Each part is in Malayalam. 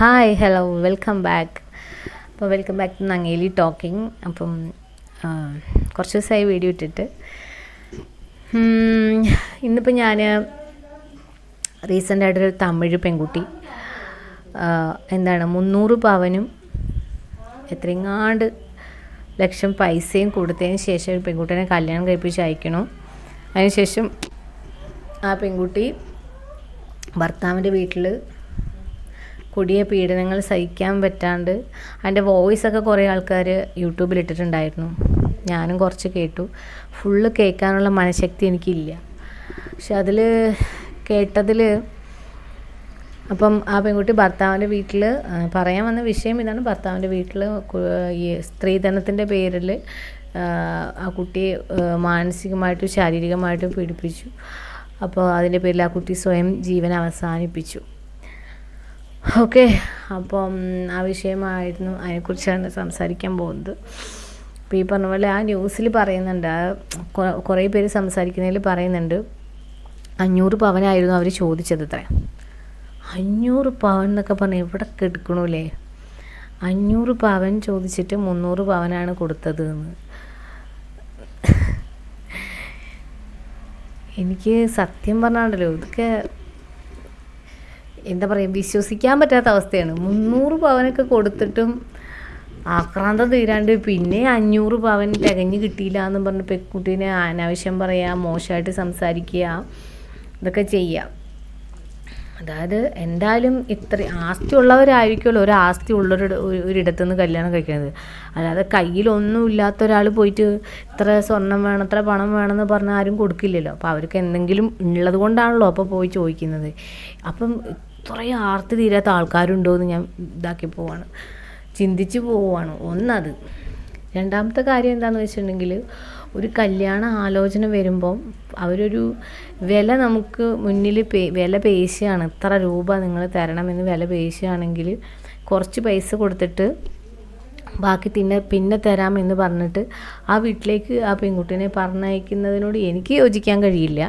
ഹായ് ഹലോ വെൽക്കം ബാക്ക് അപ്പോൾ welcome back to Nangeli talking അപ്പം കുറച്ച് ദിവസമായി വീഡിയോ ഇട്ടിട്ട്. ഇന്നിപ്പോൾ ഞാൻ റീസെന്റ് ആയിട്ടൊരു തമിഴ് പെൺകുട്ടി എന്താണ് മുന്നൂറ് പവനും എത്രങ്ങാണ്ട് ലക്ഷം പൈസയും കൊടുത്തതിന് ശേഷം ഒരു പെൺകുട്ടീനെ കല്യാണം കഴിപ്പിച്ച് അയക്കണം. അതിനുശേഷം ആ പെൺകുട്ടി ഭർത്താവിന്റെ വീട്ടിൽ കൊടിയ പീഡനങ്ങൾ സഹിക്കാൻ പറ്റാണ്ട് അതിന്റെ വോയിസൊക്കെ കുറേ ആൾക്കാർ യൂട്യൂബിൽ ഇട്ടിട്ടുണ്ടായിരുന്നു. ഞാനും കുറച്ച് കേട്ടു. ഫുള്ള് കേൾക്കാനുള്ള മനഃശക്തി എനിക്കില്ല. പക്ഷെ അതിൽ കേട്ടതിൽ അപ്പം ആ പെൺകുട്ടി ഭർത്താവിന്റെ വീട്ടിൽ പറയാൻ വന്ന വിഷയം ഇതാണ്. ഭർത്താവിന്റെ വീട്ടിൽ ഈ സ്ത്രീധനത്തിന്റെ പേരിൽ ആ കുട്ടി മാനസികമായിട്ടും ശാരീരികമായിട്ടും പീഡിപ്പിച്ചു. അപ്പോൾ അതിന്റെ പേരിൽ ആ കുട്ടി സ്വയം ജീവൻ അവസാനിപ്പിച്ചു. ഓക്കെ അപ്പം ആ വിഷയമായിരുന്നു. അതിനെക്കുറിച്ചാണ് സംസാരിക്കാൻ പോകുന്നത്. അപ്പോൾ ഈ പറഞ്ഞ പോലെ ആ ന്യൂസിൽ പറയുന്നുണ്ട്. ആ കുറേ പേര് സംസാരിക്കുന്നതിൽ പറയുന്നുണ്ട്. അഞ്ഞൂറ് പവനായിരുന്നു അവർ ചോദിച്ചത് അത്ര. അഞ്ഞൂറ് പവൻ എന്നൊക്കെ പറഞ്ഞാൽ എവിടെ കെടുക്കണല്ലേ അഞ്ഞൂറ് പവൻ ചോദിച്ചിട്ട് മുന്നൂറ് പവനാണ് കൊടുത്തത് എന്ന് എനിക്ക് സത്യം പറഞ്ഞാണ്ടല്ലോ ഇതൊക്കെ എന്താ പറയുക വിശ്വസിക്കാൻ പറ്റാത്ത അവസ്ഥയാണ്. മുന്നൂറ് പവനൊക്കെ കൊടുത്തിട്ടും ആക്രാന്തം തീരാണ്ട് പിന്നെ അഞ്ഞൂറ് പവൻ തികഞ്ഞ് കിട്ടിയില്ല എന്ന് പറഞ്ഞ് പെൺകുട്ടീനെ അനാവശ്യം പറയുക മോശമായിട്ട് സംസാരിക്കുക ഇതൊക്കെ ചെയ്യുക അതായത് എന്തായാലും ഇത്ര ആസ്തി ഉള്ളവരായിരിക്കുമല്ലോ ഒരു ആസ്തി ഉള്ളൊരു ഒരിടത്തു നിന്ന് കല്യാണം കഴിക്കുന്നത്. അല്ലാതെ കയ്യിലൊന്നും ഇല്ലാത്ത ഒരാൾ പോയിട്ട് ഇത്ര സ്വർണം വേണം ഇത്ര പണം വേണമെന്ന് പറഞ്ഞാൽ ആരും കൊടുക്കില്ലല്ലോ. അപ്പോൾ അവർക്ക് എന്തെങ്കിലും ഉള്ളത് കൊണ്ടാണല്ലോ അപ്പോൾ പോയി ചോദിക്കുന്നത്. അപ്പം ഇത്രയും ആർത്തി തീരാത്ത ആൾക്കാരുണ്ടോ എന്ന് ഞാൻ ഇതാക്കി പോവാണ്. ചിന്തിച്ച് പോവുകയാണ് ഒന്നത്. രണ്ടാമത്തെ കാര്യം എന്താണെന്ന് വെച്ചിട്ടുണ്ടെങ്കിൽ ഒരു കല്യാണ ആലോചന വരുമ്പം അവരൊരു വില നമുക്ക് മുന്നിൽ പേ വില പേശിയാണ്. ഇത്ര രൂപ നിങ്ങൾ തരണമെന്ന് വില പേശിയാണെങ്കിൽ കുറച്ച് പൈസ കൊടുത്തിട്ട് ബാക്കി പിന്നെ പിന്നെ തരാമെന്ന് പറഞ്ഞിട്ട് ആ വീട്ടിലേക്ക് ആ പെൺകുട്ടീനെ പറഞ്ഞയക്കുന്നതിനോട് എനിക്ക് യോജിക്കാൻ കഴിയില്ല.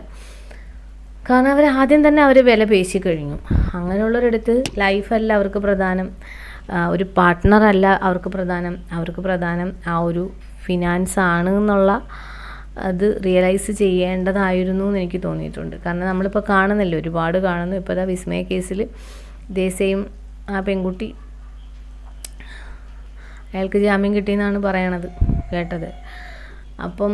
കാരണം അവർ ആദ്യം തന്നെ അവർ വില പേശി കഴിഞ്ഞു. അങ്ങനെയുള്ളവരടുത്ത് ലൈഫല്ല അവർക്ക് പ്രധാനം. ഒരു പാർട്ട്ണറല്ല അവർക്ക് പ്രധാനം. അവർക്ക് പ്രധാനം ആ ഒരു ഫിനാൻസ് ആണ് എന്നുള്ള അത് റിയലൈസ് ചെയ്യേണ്ടതായിരുന്നു എന്ന് എനിക്ക് തോന്നിയിട്ടുണ്ട്. കാരണം നമ്മളിപ്പോൾ കാണുന്നില്ല ഒരുപാട് കാണുന്നു. ഇപ്പോൾ ദാ വിസ്മയ കേസിൽ സെയിം ആ പെൺകുട്ടി അയാൾക്ക് ജാമ്യം കിട്ടിയെന്നാണ് പറയണത് കേട്ടത്. അപ്പം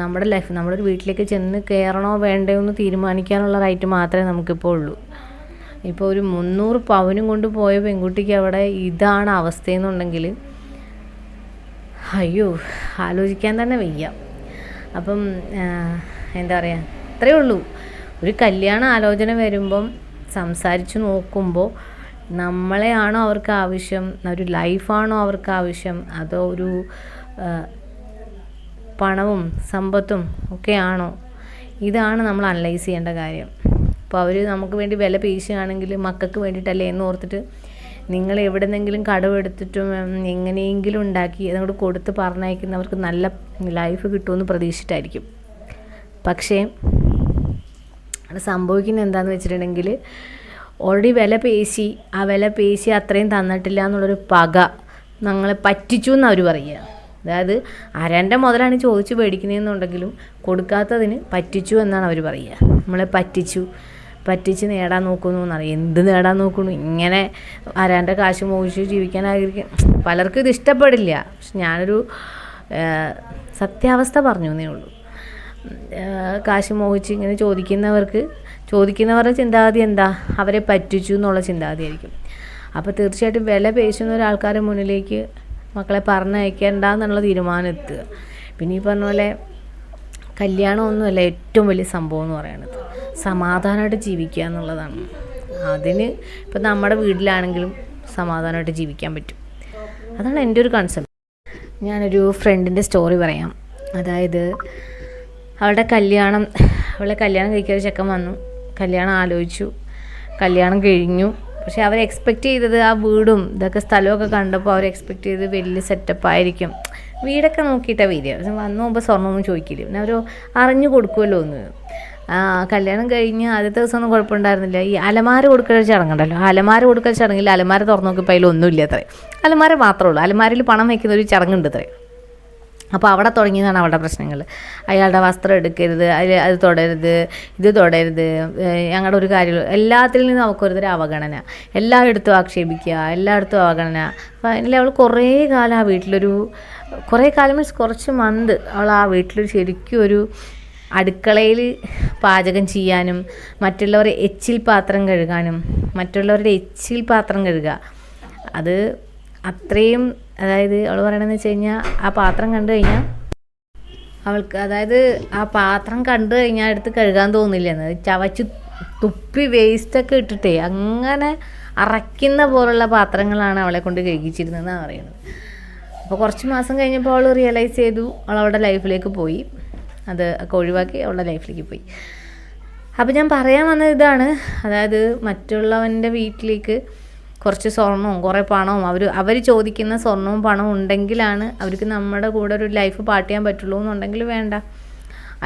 നമ്മുടെ ലൈഫ് നമ്മുടെ ഒരു വീട്ടിലേക്ക് ചെന്ന് കയറണോ വേണ്ടയോ എന്ന് തീരുമാനിക്കാനുള്ള റൈറ്റ് മാത്രമേ നമുക്കിപ്പോൾ ഉള്ളൂ. ഇപ്പോൾ ഒരു മുന്നൂറ് പവനും കൊണ്ട് പോയ പെൺകുട്ടിക്ക് അവിടെ ഇതാണ് അവസ്ഥയെന്നുണ്ടെങ്കിൽ അയ്യോ ആലോചിക്കാൻ തന്നെ വയ്യ. അപ്പം എന്താ പറയുക അത്രയേ ഉള്ളൂ. ഒരു കല്യാണ ആലോചന വരുമ്പം സംസാരിച്ച് നോക്കുമ്പോൾ നമ്മളെയാണോ അവർക്ക് ആവശ്യം ഒരു ലൈഫാണോ അവർക്ക് ആവശ്യം അതോ ഒരു പണവും സമ്പത്തും ഒക്കെയാണോ? ഇതാണ് നമ്മൾ അനലൈസ് ചെയ്യേണ്ട കാര്യം. അപ്പോൾ അവർ നമുക്ക് വേണ്ടി വില പേശുകയാണെങ്കിൽ മക്കൾക്ക് വേണ്ടിയിട്ടല്ലേ എന്ന് ഓർത്തിട്ട് നിങ്ങൾ എവിടെന്നെങ്കിലും കടമെടുത്തിട്ടും എങ്ങനെയെങ്കിലും ഉണ്ടാക്കി അതങ്ങോട്ട് കൊടുത്ത് പറഞ്ഞയക്കുന്നവർക്ക് നല്ല ലൈഫ് കിട്ടുമെന്ന് പ്രതീക്ഷിച്ചിട്ടായിരിക്കും. പക്ഷേ സംഭവിക്കുന്നത് എന്താണെന്ന് വെച്ചിട്ടുണ്ടെങ്കിൽ ഓൾറെഡി വില പേശി ആ വില പേശി അത്രയും തന്നിട്ടില്ല എന്നുള്ളൊരു പക ഞങ്ങളെ പറ്റിച്ചു എന്ന് അവർ പറയുക. അതായത് അരന്റെ മുതലാണ് ചോദിച്ച് മേടിക്കുന്നതെന്നുണ്ടെങ്കിലും കൊടുക്കാത്തതിന് പറ്റിച്ചു എന്നാണ് അവർ പറയുക. നമ്മളെ പറ്റിച്ചു പറ്റിച്ച് നേടാൻ നോക്കുന്നു എന്നറിയാം. എന്ത് നേടാൻ നോക്കുന്നു? ഇങ്ങനെ അരാന്റെ കാശ് മോഹിച്ച് ജീവിക്കാൻ ആഗ്രഹിക്കും പലർക്കും ഇത് ഇഷ്ടപ്പെടില്ല. പക്ഷെ ഞാനൊരു സത്യാവസ്ഥ പറഞ്ഞു എന്നേ ഉള്ളൂ. കാശ് മോഹിച്ച് ഇങ്ങനെ ചോദിക്കുന്നവർക്ക് ചോദിക്കുന്നവരുടെ ചിന്താഗതി എന്താ? അവരെ പറ്റിച്ചു എന്നുള്ള ചിന്താഗതിയായിരിക്കും അപ്പോൾ തീർച്ചയായിട്ടും വില പേശുന്ന ഒരാൾക്കാരുടെ മുന്നിലേക്ക് മക്കളെ പറഞ്ഞയക്കേണ്ട എന്നുള്ള തീരുമാനം എത്തുക പിന്നെ ഈ പറഞ്ഞ പോലെ കല്യാണമൊന്നുമല്ല ഏറ്റവും വലിയ സംഭവം എന്ന് പറയുന്നത് സമാധാനമായിട്ട് ജീവിക്കുക എന്നുള്ളതാണ്. അതിന് ഇപ്പം നമ്മുടെ വീട്ടിലാണെങ്കിലും സമാധാനമായിട്ട് ജീവിക്കാൻ പറ്റും. അതാണ് എന്റെ ഒരു കൺസെപ്റ്റ് ഞാനൊരു ഫ്രണ്ടിന്റെ സ്റ്റോറി പറയാം. അതായത് അവളുടെ കല്യാണം അവളെ കല്യാണം കഴിക്കാൻ ചെക്കൻ വന്നു. കല്യാണം ആലോചിച്ചു. കല്യാണം കഴിഞ്ഞു. പക്ഷെ അവർ എക്സ്പെക്റ്റ് ചെയ്തത് ആ വീടും ഇതൊക്കെ സ്ഥലമൊക്കെ കണ്ടപ്പോൾ അവർ എക്സ്പെക്റ്റ് ചെയ്തത് വലിയ സെറ്റപ്പ് ആയിരിക്കും. വീടൊക്കെ നോക്കിയിട്ടാണ് വരിക. വന്നു പോകുമ്പോൾ സ്വർണമൊന്നും ചോദിക്കില്ല. പിന്നെ അവർ അറിഞ്ഞു കൊടുക്കുമല്ലോ എന്ന് ആ, കല്യാണം കഴിഞ്ഞ് ആദ്യത്തെ ദിവസം ഒന്നും കുഴപ്പമുണ്ടായിരുന്നില്ല. ഈ അലമാര കൊടുക്കൽ ചടങ്ങുണ്ടല്ലോ അലമാര കൊടുക്കൽ ചടങ്ങിൽ അലമാര തുറന്നു നോക്കിയപ്പോൾ അതിലൊന്നുമില്ല അത്രേ. അലമാര മാത്രമേ ഉള്ളൂ. അലമാരയിൽ പണം വയ്ക്കുന്ന ഒരു ചടങ്ങുണ്ട് അത്രേ. അപ്പോൾ അവിടെ തുടങ്ങിയതാണ് അവളുടെ പ്രശ്നങ്ങൾ. അയാളുടെ വസ്ത്രം എടുക്കരുത് അതിൽ അത് തുടരുത് ഇത് തുടരുത് ഞങ്ങളുടെ ഒരു കാര്യം എല്ലാത്തിൽ നിന്നും അവൾക്കൊരുതരം അവഗണന. എല്ലായിടത്തും ആക്ഷേപിക്കുക എല്ലായിടത്തും അവഗണന. അപ്പോൾ അതിൽ അവൾ കുറേ കാലം ആ വീട്ടിലൊരു കുറേ കാലം മീൻസ് കുറച്ച് മന്ത് അവൾ ആ വീട്ടിൽ ശരിക്കും ഒരു അടുക്കളയിൽ പാചകം ചെയ്യാനും മറ്റുള്ളവരെ എച്ചിൽ പാത്രം കഴുകാനും മറ്റുള്ളവരുടെ എച്ചിൽ പാത്രം കഴുകുക. അത് അത്രയും അതായത് അവൾ പറയണതെന്ന് വെച്ച് കഴിഞ്ഞാൽ ആ പാത്രം കണ്ടു കഴിഞ്ഞാൽ അവൾക്ക് അതായത് ആ പാത്രം കണ്ടു കഴിഞ്ഞാൽ എടുത്ത് കഴുകാൻ തോന്നില്ലെന്ന് ചവച്ച് തുപ്പി വേസ്റ്റൊക്കെ ഇട്ടിട്ടേ അങ്ങനെ അറയ്ക്കുന്ന പോലുള്ള പാത്രങ്ങളാണ് അവളെ കൊണ്ട് കഴുകിച്ചിരുന്നതെന്നാണ് പറയുന്നത്. അപ്പോൾ കുറച്ച് മാസം കഴിഞ്ഞപ്പോൾ അവൾ റിയലൈസ് ചെയ്തു അവൾ അവളുടെ ലൈഫിലേക്ക് പോയി. അത് ഒക്കെ ഒഴിവാക്കി അവളുടെ ലൈഫിലേക്ക് പോയി. അപ്പോൾ ഞാൻ പറയാൻ വന്നത് ഇതാണ്. അതായത് മറ്റുള്ളവന്റെ വീട്ടിലേക്ക് കുറച്ച് സ്വർണവും കുറേ പണവും. അവർ അവർ ചോദിക്കുന്ന സ്വർണവും പണവും ഉണ്ടെങ്കിലാണ് അവർക്ക് നമ്മുടെ കൂടെ ഒരു ലൈഫ് പാർട്ട് ചെയ്യാൻ പറ്റുള്ളൂ എന്നുണ്ടെങ്കിൽ വേണ്ട.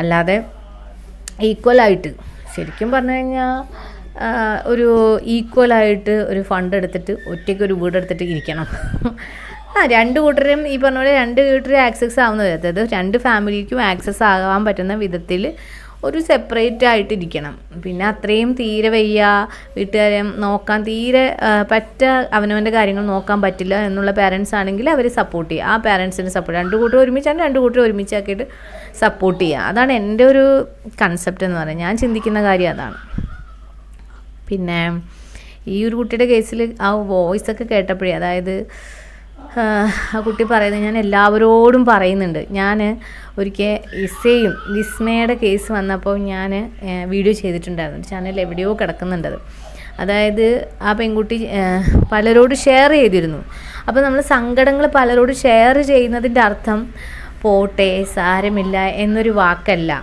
അല്ലാതെ ഈക്വലായിട്ട് ശരിക്കും പറഞ്ഞു കഴിഞ്ഞാൽ ഒരു ഈക്വലായിട്ട് ഒരു ഫണ്ട് എടുത്തിട്ട് ഒറ്റയ്ക്ക് ഒരു വീട് എടുത്തിട്ട് ഇരിക്കണം. ആ രണ്ട് കൂട്ടരും ഈ പറഞ്ഞ പോലെ രണ്ട് കൂട്ടരും ആക്സസ് ആവുന്ന അതായത് രണ്ട് ഫാമിലിക്കും ആക്സസ് ആകാൻ പറ്റുന്ന വിധത്തിൽ ഒരു സെപ്പറേറ്റ് ആയിട്ടിരിക്കണം. പിന്നെ അത്രയും തീരെ വയ്യ. വീട്ടുകാരെ നോക്കാൻ തീരെ പറ്റ അവനവന്റെ കാര്യങ്ങൾ നോക്കാൻ പറ്റില്ല എന്നുള്ള പാരൻസ് ആണെങ്കിൽ അവർ സപ്പോർട്ട് ചെയ്യുക ആ പാരൻസിനെ സപ്പോർട്ട് രണ്ട് കൂട്ടർ ഒരുമിച്ചാണ് രണ്ട് കൂട്ടർ ഒരുമിച്ചാക്കിയിട്ട് സപ്പോർട്ട് ചെയ്യുക അതാണ് എന്റെ ഒരു കൺസെപ്റ്റ് എന്ന് പറയുന്നത്. ഞാൻ ചിന്തിക്കുന്ന കാര്യം അതാണ്. പിന്നെ ഈ ഒരു കുട്ടിയുടെ കേസിൽ ആ വോയിസ് ഒക്കെ കേട്ടപ്പോഴേ അതായത് ആ, കുട്ടി പറയുന്നത് ഞാൻ എല്ലാവരോടും പറയുന്നുണ്ട്. ഞാൻ ഒരിക്കൽ ഇസയും വിസ്മയുടെ കേസ് വന്നപ്പോൾ ഞാൻ വീഡിയോ ചെയ്തിട്ടുണ്ടായിരുന്നു. ചാനൽ എവിടെയോ കിടക്കുന്നുണ്ടത്. അതായത് ആ പെൺകുട്ടി പലരോട് ഷെയർ ചെയ്തിരുന്നു. അപ്പോൾ നമ്മൾ സങ്കടങ്ങൾ പലരോട് ഷെയർ ചെയ്യുന്നതിന്റെ അർത്ഥം പോട്ടെ സാരമില്ല എന്നൊരു വാക്കല്ല.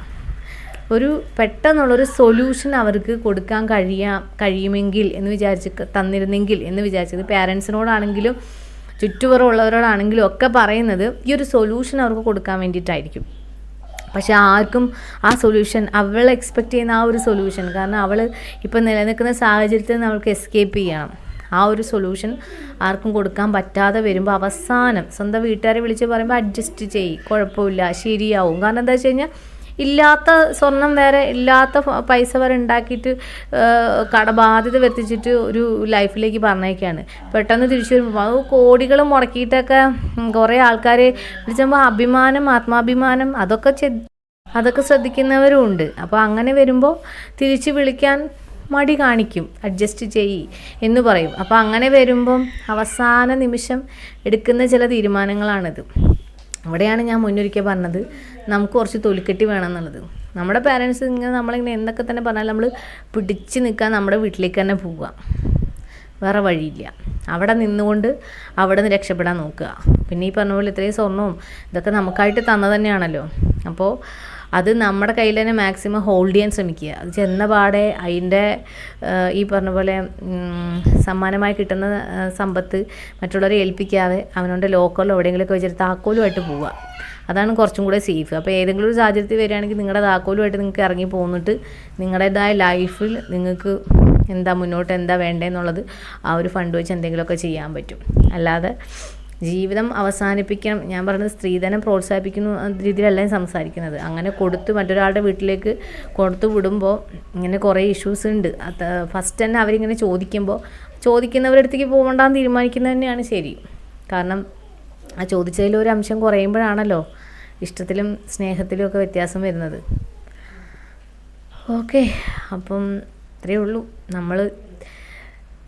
ഒരു പെട്ടെന്നുള്ളൊരു സൊല്യൂഷൻ അവർക്ക് കൊടുക്കാൻ കഴിയാം കഴിയുമെങ്കിൽ എന്ന് വിചാരിച്ച് തന്നിരുന്നെങ്കിൽ എന്ന് വിചാരിച്ചത് പാരൻസിനോടാണെങ്കിലും ചുറ്റുപുറമുള്ളവരോടാണെങ്കിലും ഒക്കെ പറയുന്നത് ഈ ഒരു സൊല്യൂഷൻ അവർക്ക് കൊടുക്കാൻ വേണ്ടിയിട്ടായിരിക്കും. പക്ഷെ ആർക്കും ആ സൊല്യൂഷൻ അവൾ എക്സ്പെക്റ്റ് ചെയ്യുന്ന ആ ഒരു സൊല്യൂഷൻ കാരണം അവൾ ഇപ്പം നിലനിൽക്കുന്ന സാഹചര്യത്തിൽ നിന്ന് അവൾക്ക് എസ്കേപ്പ് ചെയ്യണം. ആ ഒരു സൊല്യൂഷൻ ആർക്കും കൊടുക്കാൻ പറ്റാതെ വരുമ്പോൾ അവസാനം സ്വന്തം വീട്ടുകാരെ വിളിച്ച് പറയുമ്പോൾ അഡ്ജസ്റ്റ് ചെയ്യും കുഴപ്പമില്ല ശരിയാവും. കാരണം എന്താ വെച്ച് കഴിഞ്ഞാൽ ഇല്ലാത്ത സ്വർണം വേറെ ഇല്ലാത്ത പൈസ വരെ ഉണ്ടാക്കിയിട്ട് കടബാധ്യത വരുത്തിച്ചിട്ട് ഒരു ലൈഫിലേക്ക് പറഞ്ഞേക്കാണ് പെട്ടെന്ന് തിരിച്ചു വരുമ്പോൾ അത് കോടികൾ മുടക്കിയിട്ടൊക്കെ കുറേ ആൾക്കാരെ വിളിച്ചപ്പോൾ അഭിമാനം ആത്മാഭിമാനം അതൊക്കെ അതൊക്കെ ശ്രദ്ധിക്കുന്നവരും ഉണ്ട്. അപ്പോൾ അങ്ങനെ വരുമ്പോൾ തിരിച്ച് വിളിക്കാൻ മടി കാണിക്കും. അഡ്ജസ്റ്റ് ചെയ്യ് എന്ന് പറയും. അപ്പോൾ അങ്ങനെ വരുമ്പം അവസാന നിമിഷം എടുക്കുന്ന ചില തീരുമാനങ്ങളാണിത്. അവിടെയാണ് ഞാൻ മുന്നൊരിക്കൽ പറഞ്ഞത്. നമുക്ക് കുറച്ച് തൊലിക്കെട്ടി വേണം എന്നുള്ളത് നമ്മുടെ പാരൻസ് ഇങ്ങനെ നമ്മളിങ്ങനെ എന്തൊക്കെ തന്നെ പറഞ്ഞാലും നമ്മൾ പിടിച്ച് നിൽക്കാൻ നമ്മുടെ വീട്ടിലേക്ക് തന്നെ പോവുക. വേറെ വഴിയില്ല. അവിടെ നിന്നുകൊണ്ട് അവിടെ നിന്ന് രക്ഷപ്പെടാൻ നോക്കുക. പിന്നെ ഈ പറഞ്ഞ പോലെ ഇത്രയും സ്വർണവും ഇതൊക്കെ നമുക്കായിട്ട് തന്നത് തന്നെയാണല്ലോ. അപ്പോൾ അത് നമ്മുടെ കയ്യിൽ തന്നെ മാക്സിമം ഹോൾഡ് ചെയ്യാൻ ശ്രമിക്കുക. അത് ചെന്ന പാടെ അതിന്റെ ഈ പറഞ്ഞ പോലെ സമ്മാനമായി കിട്ടുന്ന സമ്പത്ത് മറ്റുള്ളവരെ ഏൽപ്പിക്കാതെ അവനോട് ലോക്കറിലോ എവിടെയെങ്കിലുമൊക്കെ വെച്ചിട്ട് താക്കോലുമായിട്ട് പോവുക. അതാണ് കുറച്ചും കൂടെ സേഫ് അപ്പോൾ ഏതെങ്കിലും ഒരു സാഹചര്യത്തിൽ വരികയാണെങ്കിൽ നിങ്ങളുടെ താക്കോലുമായിട്ട് നിങ്ങൾക്ക് ഇറങ്ങി പോന്നിട്ട് നിങ്ങളുടേതായ ലൈഫിൽ നിങ്ങൾക്ക് എന്താ മുന്നോട്ട് എന്താ വേണ്ടതെന്നുള്ളത് ആ ഒരു ഫണ്ട് വെച്ച് എന്തെങ്കിലുമൊക്കെ ചെയ്യാൻ പറ്റും. അല്ലാതെ ജീവിതം അവസാനിപ്പിക്കണം. ഞാൻ പറഞ്ഞത് സ്ത്രീധനം പ്രോത്സാഹിപ്പിക്കുന്ന രീതിയിലല്ല ഞാൻ സംസാരിക്കുന്നത്. അങ്ങനെ കൊടുത്ത് മറ്റൊരാളുടെ വീട്ടിലേക്ക് കൊടുത്തു വിടുമ്പോൾ ഇങ്ങനെ കുറേ ഇഷ്യൂസ് ഉണ്ട്. അത് ഫസ്റ്റ് തന്നെ അവരിങ്ങനെ ചോദിക്കുമ്പോൾ ചോദിക്കുന്നവരുടെ അടുത്തേക്ക് പോകണ്ടെന്ന് തീരുമാനിക്കുന്നത് തന്നെയാണ് ശരി. കാരണം ആ ചോദിച്ചതിൽ ഒരു അംശം കുറയുമ്പോഴാണല്ലോ ഇഷ്ടത്തിലും സ്നേഹത്തിലും ഒക്കെ വ്യത്യാസം വരുന്നത്. ഓക്കെ. അപ്പം ഇത്രയേ ഉള്ളൂ. നമ്മൾ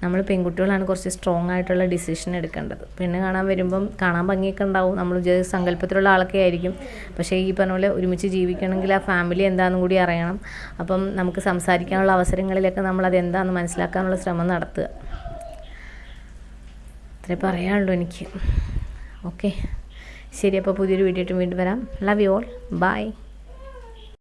നമ്മൾ പെൺകുട്ടികളാണ് കുറച്ച് സ്ട്രോങ് ആയിട്ടുള്ള ഡിസിഷൻ എടുക്കേണ്ടത്. പെണ്ണ് കാണാൻ വരുമ്പം കാണാൻ ഭംഗിയൊക്കെ ഉണ്ടാവും. നമ്മൾ സങ്കല്പത്തിലുള്ള ആളൊക്കെ ആയിരിക്കും. പക്ഷേ ഈ പറഞ്ഞ പോലെ ഒരുമിച്ച് ജീവിക്കണമെങ്കിൽ ആ ഫാമിലി എന്താണെന്നും കൂടി അറിയണം. അപ്പം നമുക്ക് സംസാരിക്കാനുള്ള അവസരങ്ങളിലൊക്കെ നമ്മൾ അത് എന്താണെന്ന് മനസ്സിലാക്കാനുള്ള ശ്രമം നടത്തുക. ഇത്രേ പറയാനുള്ളൂ എനിക്ക്. ഓക്കെ ശരി അപ്പോൾ പുതിയൊരു വീഡിയോ ആയിട്ട് വീണ്ടും വരാം. Love you all by